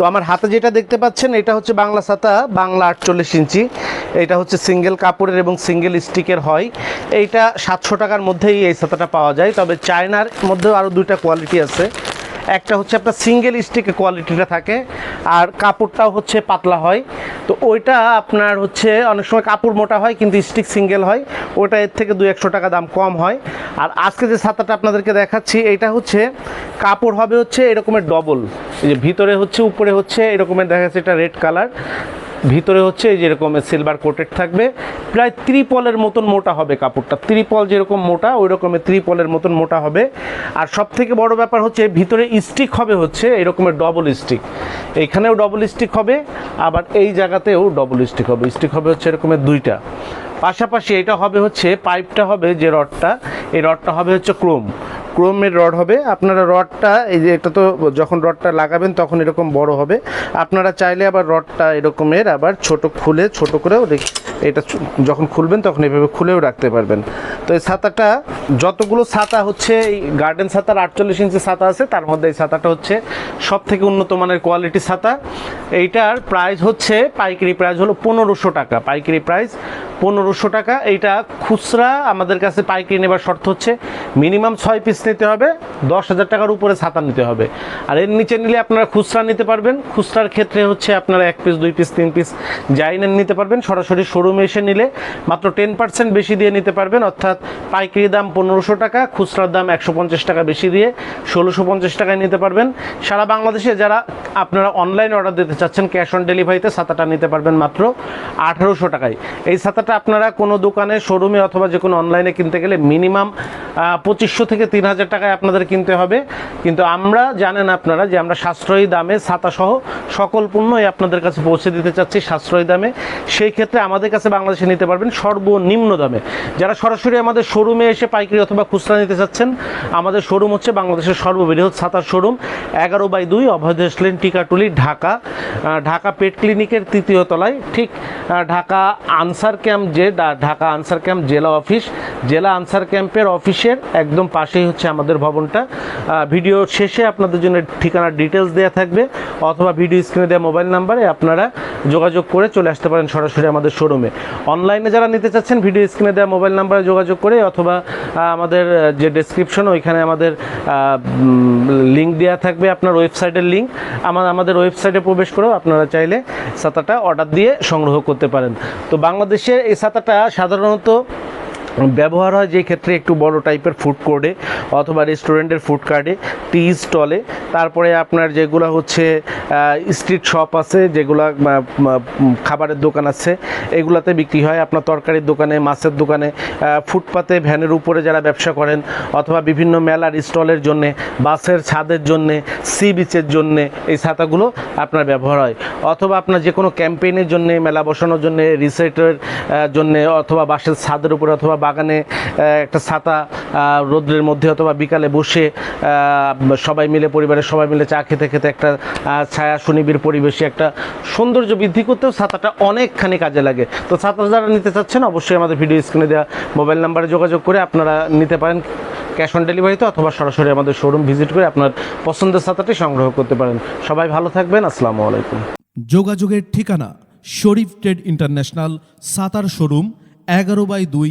তো আমার হাতে যেটা দেখতে পাচ্ছেন, এটা হচ্ছে বাংলা ছাতা, বাংলা আটচল্লিশ ইঞ্চি। এটা হচ্ছে সিঙ্গেল কাপড়ের এবং সিঙ্গেল স্টিকের হয়। এইটা সাতশো টাকার মধ্যেই এই ছাতাটা পাওয়া যায়। তবে চায়নার মধ্যেও আরও দুইটা কোয়ালিটি আছে। একটা হচ্ছে আপনার সিঙ্গেল স্টিকের কোয়ালিটিটা থাকে, আর কাপড়টাও হচ্ছে পাতলা হয়। তো ওইটা আপনার হচ্ছে অনেক সময় কাপড় মোটা হয়, কিন্তু স্টিক সিঙ্গেল হয়। ওটা এর থেকে দু একশো টাকা দাম কম হয়। আর আজকে যে ছাতাটা আপনাদেরকে দেখাচ্ছি এটা হচ্ছে কাপড় হবে হচ্ছে এরকমের ডবল। এই যে ভিতরে হচ্ছে, উপরে হচ্ছে, এরকমের দেখা যাচ্ছে এটা রেড কালার। ভিতরে হচ্ছে যেরকম সিলভার কোটেড থাকবে। প্রায় ত্রিপলের মতন মোটা হবে কাপড়টা। ত্রিপল যেরকম মোটা ওই রকমের ত্রিপলের মতন মোটা হবে। আর সব থেকে বড় ব্যাপার হচ্ছে, ভিতরে স্টিক হবে হচ্ছে, এরকমের ডবল স্টিক এইখানেও ডবল স্টিক হবে, আবার এই জায়গাতেও ডবল স্টিক হবে। স্টিক হবে হচ্ছে এরকমের দুইটা। পাশাপাশি এটা হবে হচ্ছে পাইপটা হবে যে রডটা, এই রডটা হবে হচ্ছে ক্রোম ক্রোমের রড হবে। আপনারা রডটা, এই যে এটা তো যখন রডটা লাগাবেন তখন এরকম বড় হবে। আপনারা চাইলে আবার রডটা এরকমের আবার ছোট খুলে ছোট করেও এটা যখন খুলবেন তখন এভাবে খুলেও রাখতে পারবেন। তো এই ছাতাটা, যতগুলো ছাতা হচ্ছে, এই গার্ডেন ছাতার আটচল্লিশ ইঞ্চি ছাতা আছে, তার মধ্যে এই ছাতাটা হচ্ছে সব থেকে উন্নত মানের কোয়ালিটি ছাতা। এইটার প্রাইস হচ্ছে, পাইকারি প্রাইস হলো পনেরোশো টাকা। পাইকারি প্রাইস পনেরোশো টাকা। এইটা খুচরা, আমাদের কাছে পাইকারি নেবার শর্ত হচ্ছে মিনিমাম ছয় পিস নিতে হবে, দশ হাজার টাকার উপরে ছাতা নিতে হবে। আর এর নিচে নিলে আপনারা খুচরা নিতে পারবেন। খুচরার ক্ষেত্রে হচ্ছে আপনারা এক পিস দুই পিস তিন পিস যাই নেন নিতে পারবেন। সরাসরি শোরুমে এসে নিলে মাত্র টেন পার্সেন্ট বেশি দিয়ে নিতে পারবেন। অর্থাৎ পাইকারি দাম পনেরোশো টাকা, খুচরার দাম একশো পঞ্চাশ টাকা বেশি দিয়ে ষোলোশো পঞ্চাশ টাকায় নিতে পারবেন। সারা বাংলাদেশে যারা আপনারা অনলাইন অর্ডার দিতে চাচ্ছেন ক্যাশ অন ডেলিভারিতে ছাতাটা নিতে পারবেন মাত্র আঠারোশো টাকায়। এই ছাতাটা আপনারা কোনো দোকানে শোরুমে অথবা যে কোনো অনলাইনে কিনতে গেলে মিনিমাম পঁচিশশো থেকে তিন হাজার টাকায় আপনাদের কিনতে হবে। কিন্তু আমরা জানেন আপনারা যে আমরা সাশ্রয়ী দামে ছাতা সহ সকল পণ্যই আপনাদের কাছে পৌঁছে দিতে চাচ্ছি সাশ্রয়ী দামে। সেই ক্ষেত্রে আমাদের কাছে বাংলাদেশে নিতে পারবেন সর্বনিম্ন দামে। যারা সরাসরি আমাদের শোরুমে এসে পাইকারি অথবা খুচরা নিতে চাচ্ছেন, আমাদের শোরুম হচ্ছে বাংলাদেশের সর্ববৃহৎ ছাতার শোরুম, এগারো বাই দুই অভয়দেশ লেন, টিকাটুলি, ঢাকা ঢাকা পেট ক্লিনিকের তৃতীয় তলায়। ঠিক ঢাকা আনসার ক্যাম্প যে ঢাকা আনসার ক্যাম্প জেলা অফিস। জেলা আনসার ক্যাম্পের অফিসের একদম পাশেই হচ্ছে আমাদের ভবনটা। ভিডিও শেষে আপনাদের জন্য ঠিকানার ডিটেলস দেওয়া থাকবে, অথবা ভিডিও স্ক্রিনে দেওয়া মোবাইল নাম্বারে আপনারা যোগাযোগ করে চলে আসতে পারেন সরাসরি আমাদের শোরুমে। অনলাইনে যারা নিতে চাচ্ছেন, ভিডিও স্ক্রিনে দেওয়া মোবাইল নাম্বারে যোগাযোগ করে অথবা আমাদের যে ডেসক্রিপশন ওইখানে আমাদের লিঙ্ক দেওয়া থাকবে আপনার ওয়েবসাইটের লিঙ্ক আমার আমাদের ওয়েবসাইটে প্রবেশ করেও আপনারা চাইলে ছাতাটা অর্ডার দিয়ে সংগ্রহ করতে পারেন। তো বাংলাদেশে এই ছাতাটা সাধারণত ব্যবহার হয় যে ক্ষেত্রে একটু বড় টাইপের ফুড কোর্টে অথবা রেস্টুরেন্টের ফুড কার্টে টি স্টলে তারপরে আপনার যেগুলো হচ্ছে স্ট্রিট শপ আছে, যেগুলো খাবারের দোকান আছে, এগুলাতে বিক্রি হয়। আপনার তরকারির দোকানে, মাছের দোকানে ফুটপাতে, ভ্যানের উপরে যারা ব্যবসা করেন অথবা বিভিন্ন মেলার স্টলের জন্যে, বাসের ছাদের জন্যে সি বিচের জন্যে এই ছাতাগুলো আপনার ব্যবহার হয়। অথবা আপনার যে কোনো ক্যাম্পেইনের জন্যে, মেলা বসানোর জন্যে রিসেটের জন্যে অথবা বাসের ছাদের উপরে অথবা বাগানে একটা ছাতা রোদ্রের মধ্যে অথবা বিকালে বসে সবাই মিলে, পরিবারের সবাই মিলে চা খেতে খেতে একটা ছায়া সুনিবির পরিবেশে একটা সৌন্দর্য বৃদ্ধি করতেও ছাতাটা অনেকখানি কাজে লাগে। তো ছাতা যারা নিতে চাচ্ছেন, অবশ্যই আমাদের ভিডিও স্ক্রিনে দেওয়া মোবাইল নাম্বারে যোগাযোগ করে আপনারা নিতে পারেন। ক্যাশ অন ডেলিভারিতে অথবা সরাসরি আমাদের শোরুম ভিজিট করে আপনার পছন্দের ছাতাটি সংগ্রহ করতে পারেন। সবাই ভালো থাকবেন, আসসালামু আলাইকুম। যোগাযোগের ঠিকানা, Sharif trade international, Sattar showroom, এগারো বাই দুই